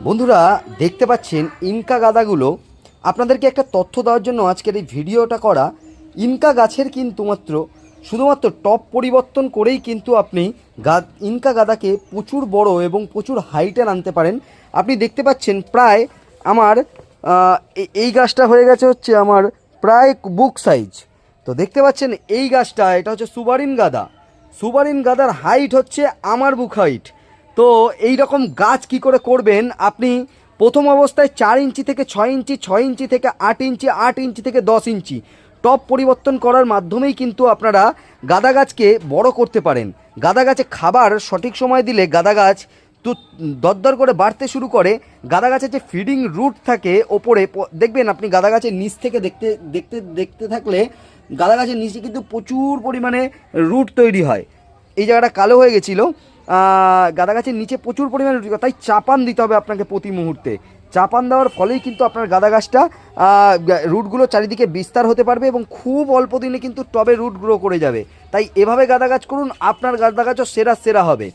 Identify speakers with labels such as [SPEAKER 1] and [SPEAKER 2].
[SPEAKER 1] বন্ধুরা, দেখতে পাচ্ছেন ইনকা গাদাগুলো। আপনাদেরকে একটা তথ্য দেওয়ার জন্য আজকের এই ভিডিওটা করা। ইনকা গাছের কিন্তু মাত্র, শুধুমাত্র টপ পরিবর্তন করেই কিন্তু আপনি গা, ইনকা গাদাকে প্রচুর বড় এবং প্রচুর হাইটের আনতে পারেন। আপনি দেখতে পাচ্ছেন প্রায় আমার এই গাছটা হয়ে গেছে হচ্ছে আমার প্রায় বুক সাইজ। তো দেখতে পাচ্ছেন এই গাছটা, এটা হচ্ছে সুবারিন গাদা। সুবারিন গাদার হাইট হচ্ছে আমার বুক হাইট। তো এই রকম গাছ কি করে করবেন? আপনি প্রথম অবস্থায় চার ইঞ্চি থেকে ছয় ইঞ্চি ছয় ইঞ্চি থেকে আট ইঞ্চি আট ইঞ্চি থেকে দশ ইঞ্চি। টপ পরিবর্তন করার মাধ্যমেই কিন্তু আপনারা গাদা গাছকে বড় করতে পারেন। গাদা গাছে খাবার সঠিক সময় দিলে গাদা গাছ তো দরদর করে বাড়তে শুরু করে। গাদা গাছের যে ফিডিং রুট থাকে ওপরে দেখবেন আপনি গাদা গাছের নিচ থেকে দেখতে দেখতে দেখতে থাকলে গাদা গাছের নিচে কিন্তু প্রচুর পরিমাণে রুট তৈরি হয়। এই জায়গাটা কালো হয়ে গেছিল। গাদা গাছের নিচে প্রচুর পরিমাণে রুটি, তাই চাপান দিতে হবে আপনাকে প্রতি মুহূর্তে। চাপান দেওয়ার ফলেই কিন্তু আপনার গাদা গাছটা রুটগুলো চারিদিকে বিস্তার হতে পারবে এবং খুব অল্প দিনে কিন্তু টবে রুট গ্রো করে যাবে। তাই এভাবে গাদা গাছ করুন, আপনার গাদা গাছও সেরা সেরা হবে।